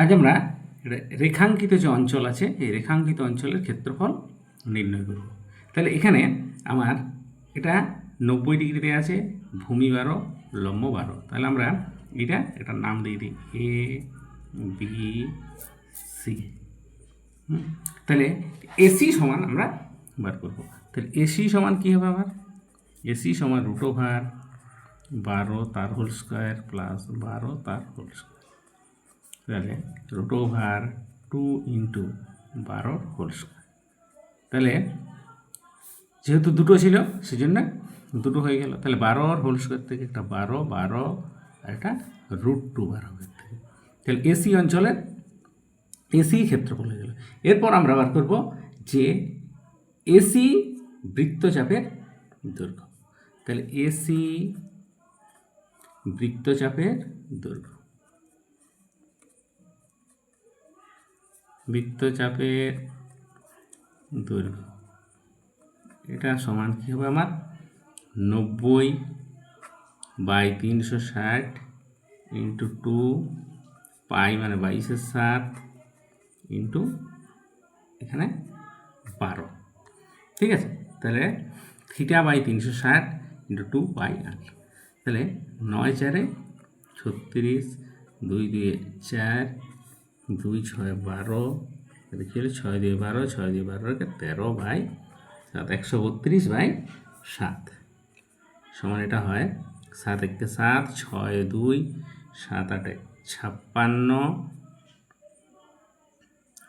আজ আমরা রেখাঙ্কিত যে অঞ্চল আছে, এই রেখাঙ্কিত অঞ্চলের ক্ষেত্রফল নির্ণয় করব। তাহলে এখানে আমার এটা নব্বই ডিগ্রিতে আছে, ভূমি বারো, লম্ব বারো। তাহলে আমরা এটা, এটার নাম দিয়ে দিই, এ, বি, সি। তাহলে এসি সমান আমরা বার করব। তাহলে এসি সমান কী হবে আমার এসি সমান রুট ওভার বারো তার হোল স্কোয়ার প্লাস বারো তার হোল স্কোয়ার। তাহলে রুট ওভার টু ইন্টু বারোর হোল স্কোয়ার তাহলে যেহেতু দুটো ছিল, সেজন্য দুটো হয়ে গেল। তাহলে বারোর হোল স্কোয়ার থেকে একটা বারো বারো আর একটা রুট টু বারো থেকে। তাহলে এসি অঞ্চলের এসি ক্ষেত্রফল হয়ে গেল। এরপর আমরা বার করব যে এসি বৃত্তচাপের দৈর্ঘ্য। তাহলে এসি বৃত্তচাপের দৈর্ঘ্য। বৃত্তচাপের দৈর্ঘ্য। এটা সমান কী হবে আমার? নব্বই বাই তিনশো ষাট ইন্টু টু পাই মানে বাইশের সাত ইন্টু এখানে বারো। ঠিক আছে? তাহলে থিটা বাই তিনশো ষাট ইন্টু টু পাই আট। তাহলে নয় চারে ছত্রিশ, দুই দুই চার দুই ছয় বারো তাহলে কী হলো? ছয় দুই বারো, ছয় দুই বারো তেরো বাই সাত, একশো বত্রিশ বাই সাত। সমান এটা হয় সাত এককে সাত, ছয় দুই, সাত আটে ছাপ্পান্ন,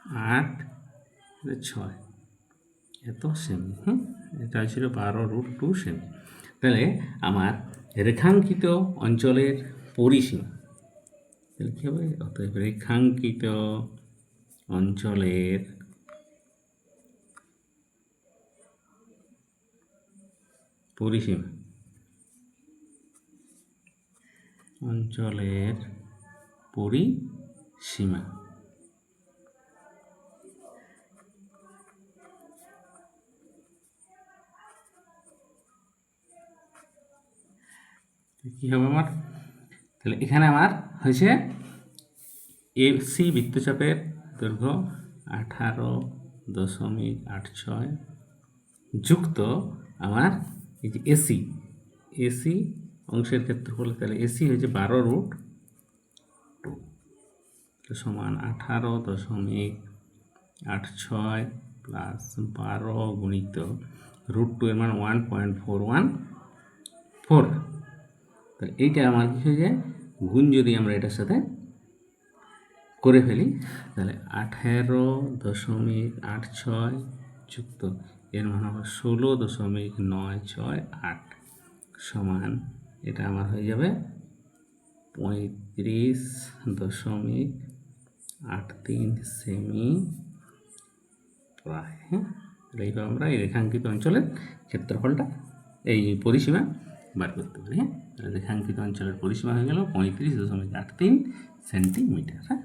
আট, এটা ছয়। এত সেমি, হুম? এটা ছিল বারো রুট টু সেমি। তাহলে আমার রেখাঙ্কিত অঞ্চলের পরিসীমা তাহলে কী হবে অতএব রেখাঙ্কিত অঞ্চলের পরিসীমা অঞ্চলের পরিসীমা। কী হবে আমার? তাহলে এখানে আমার হয়েছে এসি বৃত্তচাপের দৈর্ঘ্য আঠারো দশমিক আট ছয় যুক্ত আমার এই যে এসি এসি অংশের ক্ষেত্র ক্ষেত্রফল তাহলে এসি হয়েছে বারো রুট টু সমান আঠারো দশমিক আট ছয় প্লাস বারো গুণিত রুট টু এর মান one point four one four তাহলে এইটা আমার কী হয়ে যায়? গুণ যদি আমরা এটার সাথে করে ফেলি, তাহলে আঠেরো দশমিক আট ছয় যুক্ত, এর মান হবে ষোলো দশমিক নয় ছয় আট সমান, এটা আমার হয়ে যাবে পঁয়ত্রিশ দশমিক আট তিন সেমি প্রায় হ্যাঁ? এইভাবে আমরা এই রেখাঙ্কিত অঞ্চলের ক্ষেত্রফলটা, এই পরিসীমা বার করতে পারি। হ্যাঁ রেখাঙ্কিত অঞ্চলের পরিসীমা হয়ে গেল পঁয়ত্রিশ দশমিক আট তিন সেন্টিমিটার হ্যাঁ?